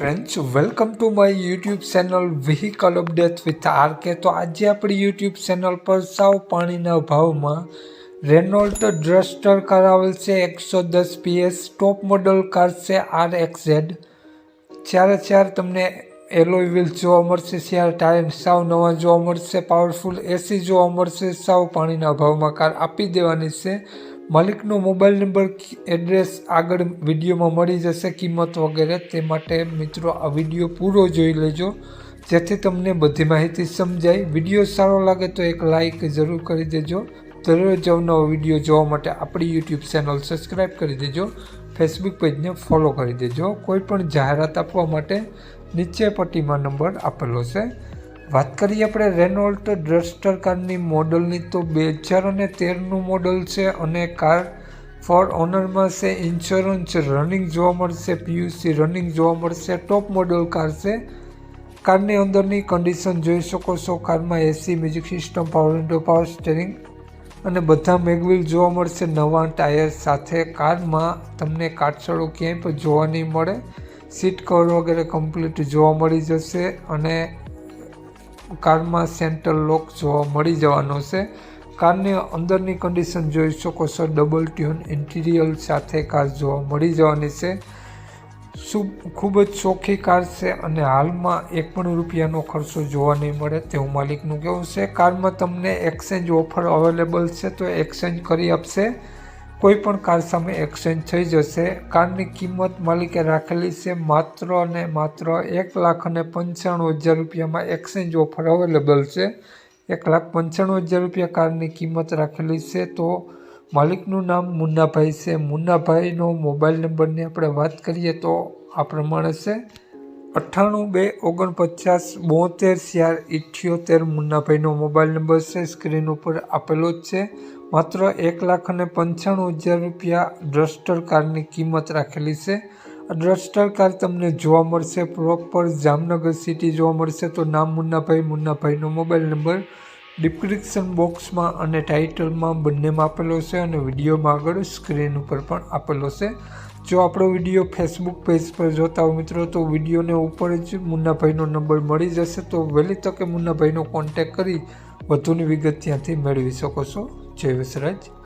Friends welcome to my YouTube channel vehicle update with R K તો આજે આપણી YouTube channel પર સાવ પાણીના ભાવમાં રેનોલ્ટ ડ્રસ્ટર કરાવેલ છે, એકસો દસ પીએસ ટોપ મોડલ કાર છે આર એક્સેડ ચારે ચાર તમને એલોય વ્હીલ જોવા મળશે ચાર ટાયર સાવ નવા જોવા મળશે પાવરફુલ એસી જોવા મળશે, સાવ પાણીના ભાવમાં કાર આપી દેવાની છે. માલિકનો મોબાઈલ નંબર એડ્રેસ આગળ વિડીયોમાં મળી જશે, કિંમત વગેરે તે માટે મિત્રો આ વીડિયો પૂરો જોઈ લેજો. જેથી તમને બધી માહિતી સમજાય. વીડિયો સારો લાગે તો એક લાઈક જરૂર કરી દેજો. દરરોજ અવનવો વીડિયો જોવા માટે આપણી યુટ્યુબ ચેનલ સબસ્ક્રાઈબ કરી દેજો. ફેસબુક પેજને ફોલો કરી દેજો. કોઈ પણ જાહેરાત આપવા માટે નીચે પટ્ટીમાં નંબર આપેલો છે. વાત કરીએ આપણે રેનોલ્ટ ડ્રસ્ટર કારની મોડલની તો બે હજાર અને તેરનું મોડલ છે અને કાર ફોર ઓનરમાં છે ઇન્સ્યોરન્સ રનિંગ જોવા મળશે પીયુસી રનિંગ જોવા મળશે ટોપ મોડલ કાર છે. કારની અંદરની કન્ડિશન જોઈ શકો છો કારમાં AC music system power window power steering અને બધા મેગવિલ જોવા મળશે, નવા ટાયર સાથે કારમાં તમને કાટસળો ક્યાંય પણ જોવા નહીં મળે. સીટ કવર વગેરે કમ્પ્લીટ જોવા મળી જશે અને કારમાં સેન્ટર લોક જોવા મળી જવાનો છે. કારની અંદરની કન્ડિશન જોઈ શકો છો. ડબલ ટ્યુન ઇન્ટિરિયર સાથે કાર જોવા મળી જવાની છે. ખૂબ જ ચોખ્ખી કાર છે અને હાલમાં એક પણ રૂપિયાનો ખર્ચો જોવા નહીં મળે તેવું માલિકનું કહેવું છે. કારમાં તમને એક્સચેન્જ ઓફર અવેલેબલ છે તો એક્સચેન્જ કરી આપશે. કોઈ પણ કાર સામે એક્સચેન્જ થઈ જશે. કારની કિંમત માલિકે રાખેલી છે માત્ર અને માત્ર એક લાખ અને પંચાણું હજાર રૂપિયામાં એક્સચેન્જ ઓફર અવેલેબલ છે. એક લાખ પંચાણું હજાર રૂપિયા કારની કિંમત રાખેલી છે તો માલિકનું નામ મુન્નાભાઈ છે. મુન્નાભાઈનો મોબાઈલ નંબરની આપણે વાત કરીએ તો આ પ્રમાણે છે. અઠ્ઠાણું બે ઓગણપચાસ બોતેર ચાર ઇઠ્યોતેર મુન્નાભાઈનો મોબાઈલ નંબર છે. સ્ક્રીન ઉપર આપેલો જ છે. માત્ર એક લાખ અને પંચાણું હજાર રૂપિયા ડ્રસ્ટર કારની કિંમત રાખેલી છે. આ ડ્રસ્ટર કાર તમને જોવા મળશે. પ્રોપર જામનગર સિટી જોવા મળશે તો નામ મુન્નાભાઈ મુન્નાભાઈનો મોબાઈલ નંબર. ડિસ્ક્રિપ્શન બોક્સમાં અને ટાઇટલમાં બંનેમાં આપેલો છે અને વિડીયોમાં આગળ સ્ક્રીન ઉપર પણ આપેલો છે. જો આપણો વીડિયો ફેસબુક પેજ પર જોતા હોય મિત્રો તો વિડીયોને ઉપર જ મુન્નાભાઈનો નંબર મળી જશે. તો વહેલી તકે મુન્નાભાઈનો કોન્ટેક કરી વધુની વિગત ત્યાંથી મેળવી શકો છો. Чего срать?